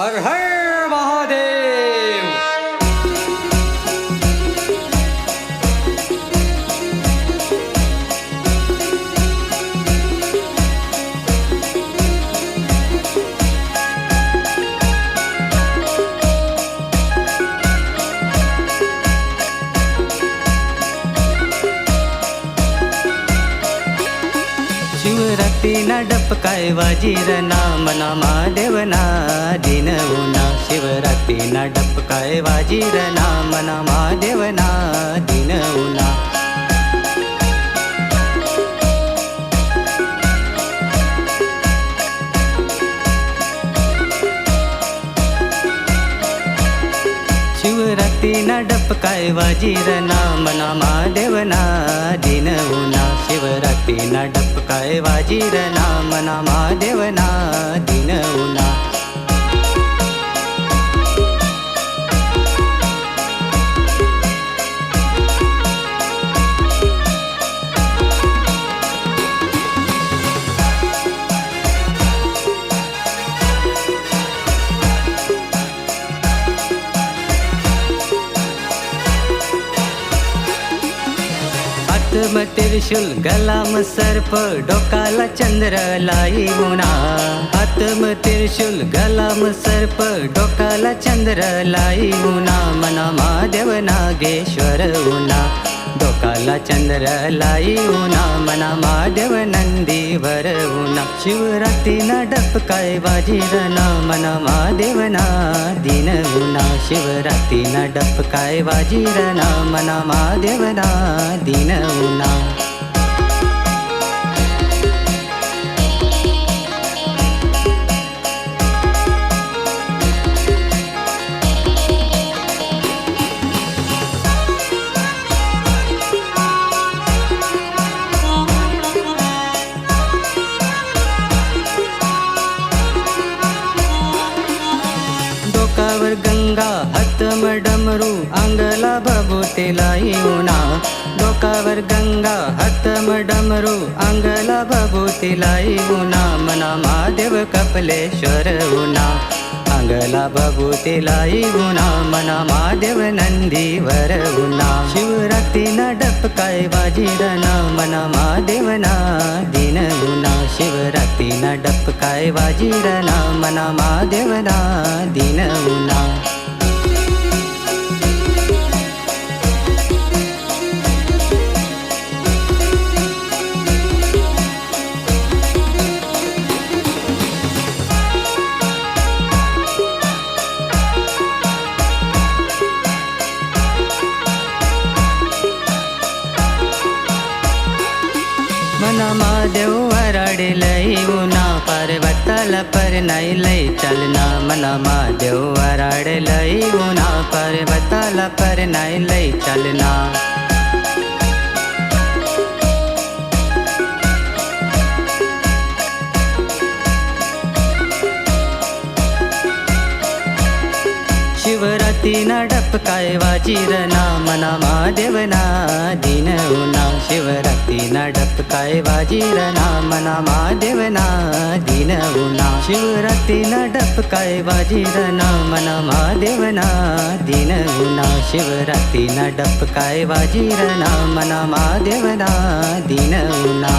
हर हर महादेव शिवरात्रीना डपकाय वाजीर ना मना महादेवना दिन उना शिवरात्रीना डपकाय वाजीर ना मना महादेवना दिन उना. शिवरात्रीना डपकाय वाजीर ना मना महादेवना दिन उना. शिवरात्रीना डपकाय वाजीर ना मना महादेवना दिन उना. आत्म त्रिशूल गलाम सर्प डोकाला चंद्र लाई मुना. आत्म त्रिशूल गलाम सर्प डोकाला चंद्र लाई मुना. मना महादेव नागेश्वर उना. डोकाला चंद्र लाई उना मना महादेव नंदीवर उना शिवरात्रीना डपकाय वाजीरना मना महादेवना दिन उना शिवरात्रीना डपकाय वाजीरना मना महादेवना दिन उना डोकावर गंगा हातम डमरू अंगला भभूतीला येऊना. डोकावर गंगा हतम डमरू अंगला भभूतीला येऊना. मना महादेव कपलेश्वर उना अंगला भभूतीला येऊना. मना महादेव नंदीवर उना शिवरात्रीना डपकाय वाजिरना. मना महादेवना दिन उना शिवरात्रीना डपकाय वाजिरना. मना महादेवना दिन उना महादेव वराडे लई उना पर्वताला पर नाही लई चलना मना महादेव वराडे लई उना पर्वताला पर नाही लई चलना शिवरात्रीना डपकाय वाजीरना मना महादेवना दिन उना शिवरात्रीना डपकाय वाजीरना मना महादेवना दिन उना शिवरात्रीना डपकाय वाजीरना मना महादेवना दिन उना शिवरात्रीना डपकाय वाजीरना मना महादेवना दिन उना